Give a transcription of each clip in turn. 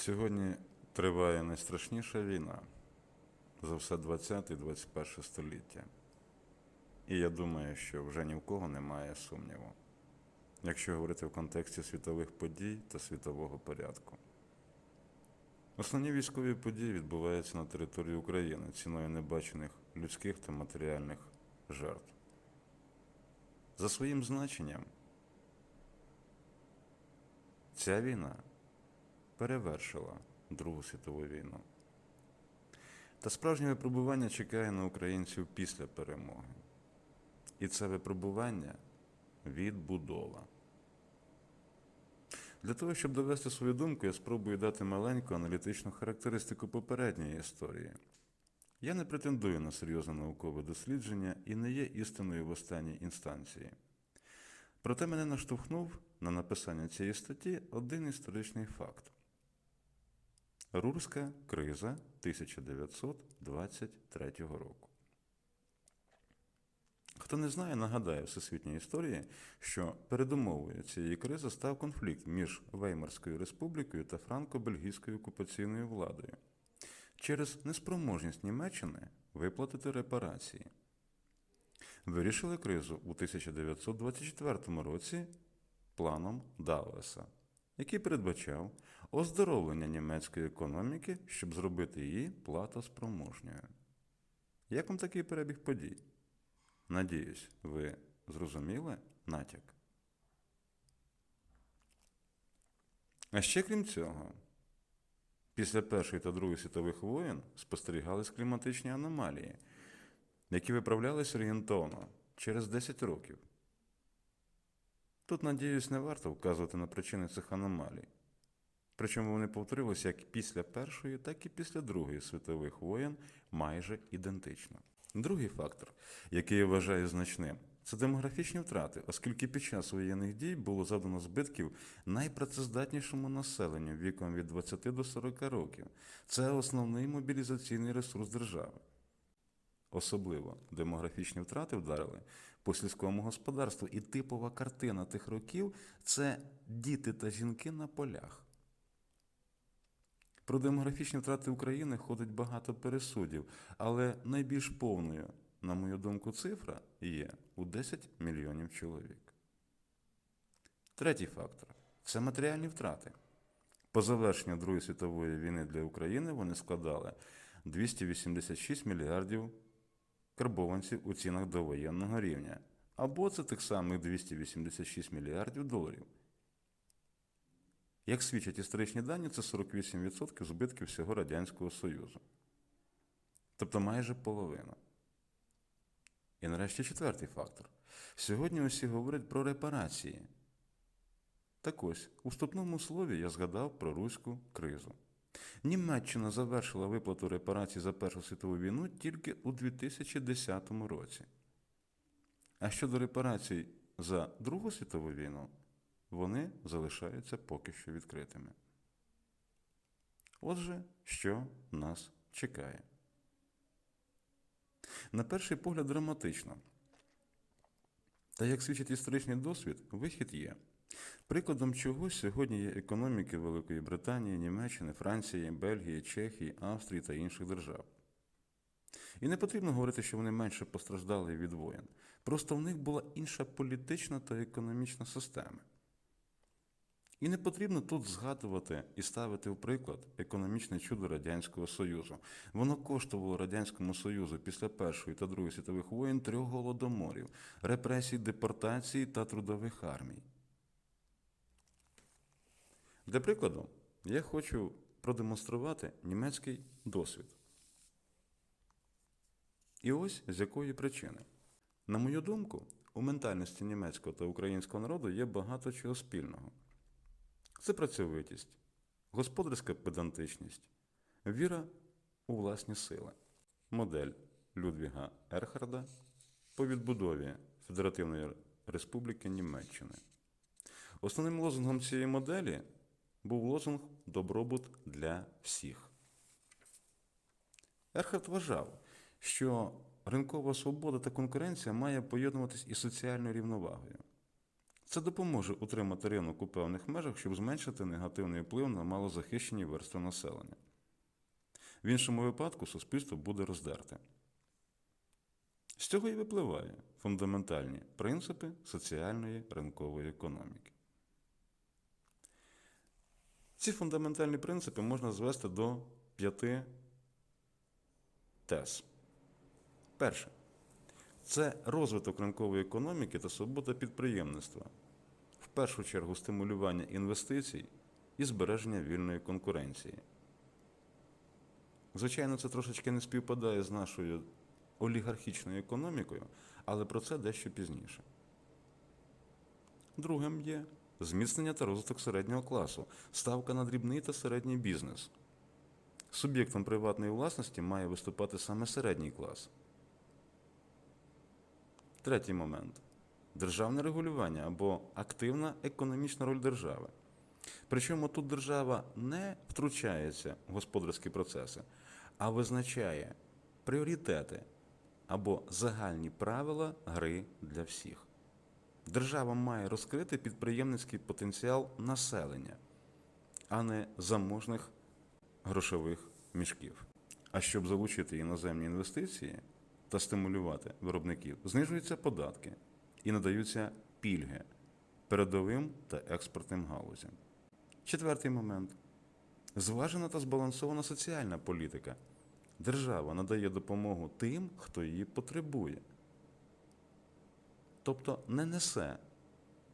Сьогодні триває найстрашніша війна за все 20-21 століття. І я думаю, що вже ні в кого немає сумніву, якщо говорити в контексті світових подій та світового порядку. Основні військові події відбуваються на території України ціною небачених людських та матеріальних жертв. За своїм значенням, ця війна перевершила Другу світову війну. Та справжнє випробування чекає на українців після перемоги. І це випробування відбудова. Для того, щоб довести свою думку, я спробую дати маленьку аналітичну характеристику попередньої історії. Я не претендую на серйозне наукове дослідження і не є істиною в останній інстанції. Проте мене наштовхнув на написання цієї статті один історичний факт. Рурська криза 1923 року. Хто не знає, нагадаю всесвітньої історії, що передумовою цієї кризи став конфлікт між Веймарською республікою та франко-бельгійською окупаційною владою через неспроможність Німеччини виплатити репарації. Вирішили кризу у 1924 році планом Даллеса, який передбачав оздоровлення німецької економіки, щоб зробити її платоспроможньою. Як вам такий перебіг подій? Надіюсь, ви зрозуміли натяк. А ще крім цього, після Першої та Другої світових воєн спостерігались кліматичні аномалії, які виправлялись орієнтовно через 10 років. Тут, надіюсь, не варто вказувати на причини цих аномалій. Причому вони повторилися як після Першої, так і після Другої світових воєн майже ідентично. Другий фактор, який я вважаю значним, це демографічні втрати, оскільки під час воєнних дій було завдано збитків найпрацездатнішому населенню віком від 20 до 40 років. Це основний мобілізаційний ресурс держави. Особливо демографічні втрати вдарили по сільському господарству, і типова картина тих років це діти та жінки на полях. Про демографічні втрати України ходить багато пересудів, але найбільш повною, на мою думку, цифра є у 10 мільйонів чоловік. Третій фактор це матеріальні втрати. По завершенню Другої світової війни для України вони складали 286 мільярдів карбованців у цінах довоєнного рівня, або це тих самих 286 мільярдів доларів. Як свідчать історичні дані, це 48% збитків всього Радянського Союзу. Тобто майже половина. І нарешті четвертий фактор. Сьогодні усі говорять про репарації. Так ось, у вступному слові я згадав про руську кризу. Німеччина завершила виплату репарацій за Першу світову війну тільки у 2010 році. А щодо репарацій за Другу світову війну, вони залишаються поки що відкритими. Отже, що нас чекає? На перший погляд драматично. Та як свідчить історичний досвід, вихід є. Прикладом чого сьогодні є економіки Великої Британії, Німеччини, Франції, Бельгії, Чехії, Австрії та інших держав. І не потрібно говорити, що вони менше постраждали від воєн. Просто в них була інша політична та економічна система. І не потрібно тут згадувати і ставити в приклад економічне чудо Радянського Союзу. Воно коштувало Радянському Союзу після Першої та Другої світових воєн трьох голодоморів, репресій, депортацій та трудових армій. Для прикладу, я хочу продемонструвати німецький досвід. І ось з якої причини. На мою думку, у ментальності німецького та українського народу є багато чого спільного. Це працьовитість, господарська педантичність, віра у власні сили, модель Людвіга Ерхарда по відбудові Федеративної Республіки Німеччини. Основним лозунгом цієї моделі був лозунг Добробут для всіх. Ерхард вважав, що ринкова свобода та конкуренція має поєднуватись із соціальною рівновагою. Це допоможе утримати ринок у певних межах, щоб зменшити негативний вплив на малозахищені верстви населення. В іншому випадку суспільство буде роздерте. З цього і випливає фундаментальні принципи соціальної ринкової економіки. Ці фундаментальні принципи можна звести до п'яти тез. Перше це розвиток ринкової економіки та свобода підприємництва, в першу чергу стимулювання інвестицій і збереження вільної конкуренції. Звичайно, це трошечки не співпадає з нашою олігархічною економікою, але про це дещо пізніше. Другим є зміцнення та розвиток середнього класу, ставка на дрібний та середній бізнес. Суб'єктом приватної власності має виступати саме середній клас. Третій момент державне регулювання або активна економічна роль держави. Причому тут держава не втручається в господарські процеси, а визначає пріоритети або загальні правила гри для всіх. Держава має розкрити підприємницький потенціал населення, а не заможних грошових мішків. А щоб залучити іноземні інвестиції та стимулювати виробників, знижуються податки і надаються пільги передовим та експортним галузям. Четвертий момент зважена та збалансована соціальна політика. Держава надає допомогу тим, хто її потребує. Тобто не несе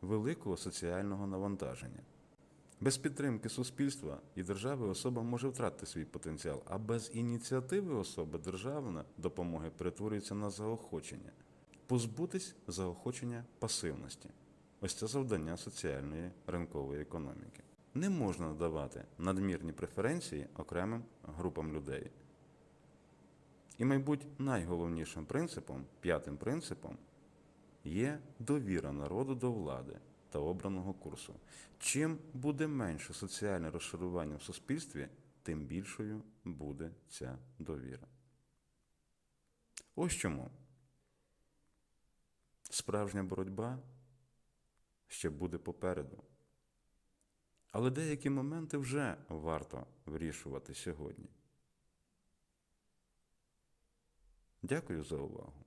великого соціального навантаження. Без підтримки суспільства і держави особа може втратити свій потенціал, а без ініціативи особи державна допомога перетворюється на заохочення. Позбутись заохочення пасивності. Ось це завдання соціальної ринкової економіки. Не можна надавати надмірні преференції окремим групам людей. І, мабуть, найголовнішим принципом, п'ятим принципом, є довіра народу до влади та обраного курсу. Чим буде менше соціальне розшарування в суспільстві, тим більшою буде ця довіра. Ось чому справжня боротьба ще буде попереду. Але деякі моменти вже варто вирішувати сьогодні. Дякую за увагу.